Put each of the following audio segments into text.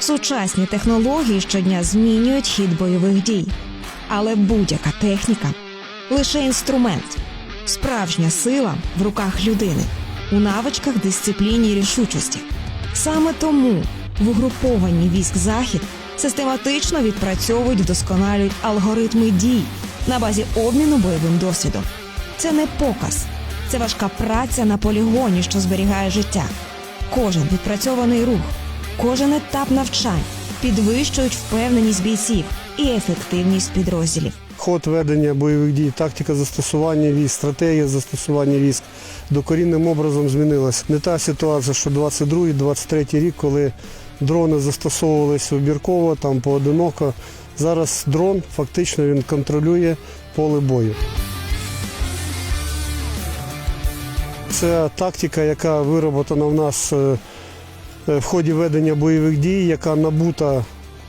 Сучасні технології щодня змінюють хід бойових дій, але будь-яка техніка лише інструмент, справжня сила в руках людини, у навичках, дисципліні і рішучості. Саме тому в угрупованні військ захід систематично відпрацьовують, вдосконалюють алгоритми дій на базі обміну бойовим досвідом. Це не показ, це важка праця на полігоні, що зберігає життя. Кожен відпрацьований рух, кожен етап навчань підвищують впевненість бійців і ефективність підрозділів. Ход ведення бойових дій, тактика застосування військ, стратегія застосування військ докорінним образом змінилася. Не та ситуація, що 22-23 рік, коли дрони застосовувалися вибірково, там поодиноко. Зараз дрон фактично він контролює поле бою. Це тактика, яка вироблена в нас е, в ході ведення бойових дій, яка набута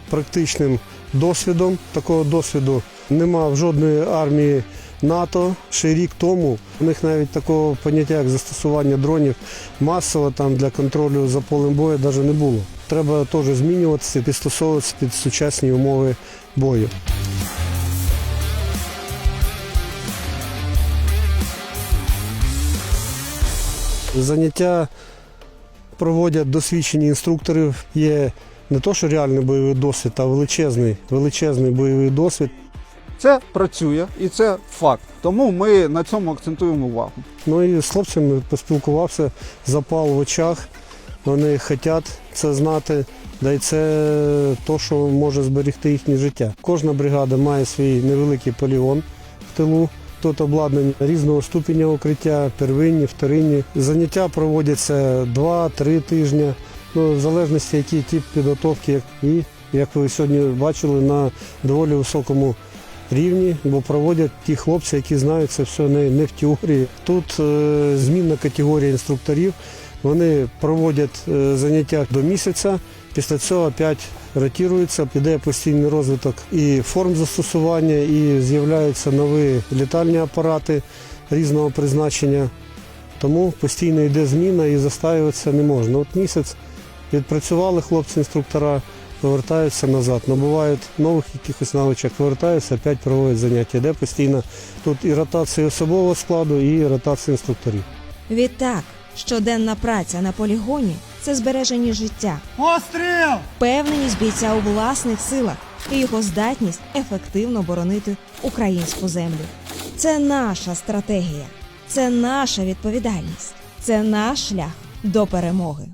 практичним досвідом. Такого досвіду нема в жодної армії НАТО. Ще рік тому у них навіть такого поняття, як застосування дронів масово там для контролю за полем бою навіть не було. Треба теж змінюватися, підстосовуватися під сучасні умови бою. Заняття проводять досвідчені інструктори. Є не то, що реальний бойовий досвід, а величезний, величезний бойовий досвід. Це працює і це факт. Тому ми на цьому акцентуємо увагу. Ну і з хлопцями поспілкувався, запал в очах. Вони хочуть це знати, да й це то, що може зберегти їхнє життя. Кожна бригада має свій невеликий полігон в тилу. Тут обладнання різного ступеня укриття, первинні, вторинні. Заняття проводяться 2-3 тижні, ну, в залежності, який тип підготовки. І, як ви сьогодні бачили, на доволі високому рівні, бо проводять ті хлопці, які знають це все не, не в теорії. Тут е, змінна категорія інструкторів. Вони проводять е, заняття до місяця. Після цього опять ротіруються, піде постійний розвиток і форм застосування, і з'являються нові літальні апарати різного призначення. Тому постійно йде зміна і застаюватися не можна. От місяць відпрацювали хлопці-інструктора, повертаються назад, набувають нових якихось навичок, повертаються, опять проводять заняття. Йде постійно тут і ротація особового складу, і ротація інструкторів. Відтак, щоденна праця на полігоні це збереження життя, Постріл! впевненість бійця у власних силах і його здатність ефективно боронити українську землю. Це наша стратегія, це наша відповідальність, це наш шлях до перемоги.